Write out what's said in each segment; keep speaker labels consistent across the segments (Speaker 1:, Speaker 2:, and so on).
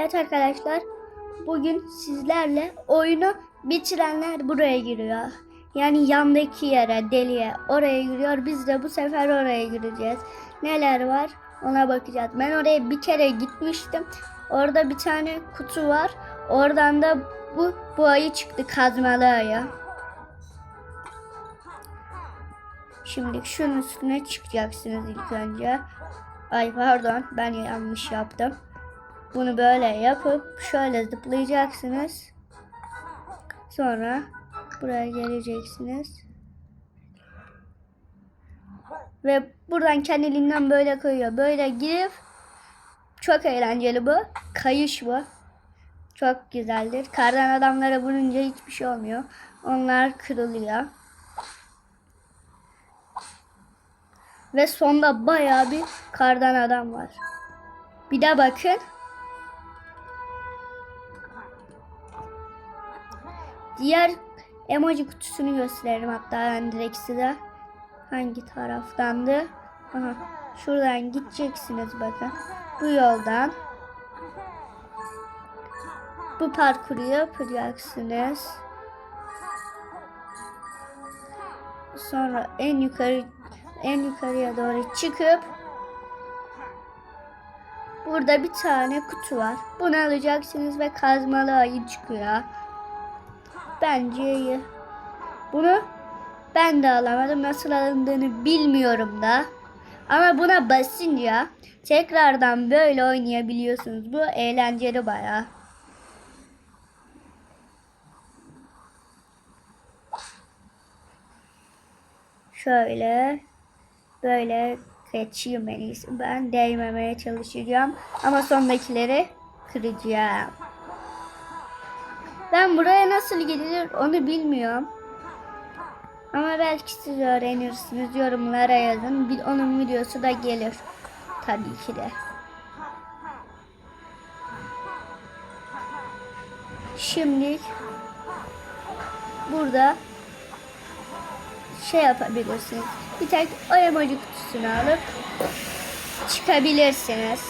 Speaker 1: Evet arkadaşlar bugün sizlerle oyunu bitirenler buraya giriyor. Yani yandaki yere, deliğe oraya giriyor. Biz de bu sefer oraya gireceğiz. Neler var ona bakacağız. Ben oraya bir kere gitmiştim. Orada bir tane kutu var. Oradan da bu, bu ayı çıktı kazmalı ayı. Şimdi şunun üstüne çıkacaksınız ilk önce. Ay pardon ben yanlış yaptım. Bunu böyle yapıp şöyle zıplayacaksınız. Sonra buraya geleceksiniz. Ve buradan kendiliğinden böyle koyuyor. Böyle girip çok eğlenceli bu. Kayış bu. Çok güzeldir. Kardan adamlara vurunca hiçbir şey olmuyor. Onlar kırılıyor. Ve sonda bayağı bir kardan adam var. Bir de bakın. Diğer emoji kutusunu gösterelim hatta ben direkt size. Hangi taraftandı? Aha, şuradan gideceksiniz bakın. Bu yoldan. Bu parkuru yapacaksınız. Sonra en yukarı en yukarıya doğru çıkıp burada bir tane kutu var. Bunu alacaksınız ve kazmalı ayı çıkıyor. Bence iyi. Bunu ben de alamadım. Nasıl alındığını bilmiyorum da. Ama buna basınca tekrardan böyle oynayabiliyorsunuz. Bu eğlenceli bayağı. Şöyle böyle kaçayım en iyisi. Ben değmemeye çalışacağım. Ama sondakileri kıracağım. Ben buraya nasıl gidilir onu bilmiyorum. Ama belki siz öğrenirsiniz. Yorumlara yazın. Onun videosu da gelir. Tabii ki de. Şimdi burada şey yapabilirsiniz. Bir tek o kutusunu alıp çıkabilirsiniz.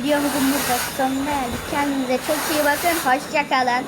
Speaker 1: Videomuzun burada sonuna geldik. Kendinize çok iyi bakın. Hoşçakalın.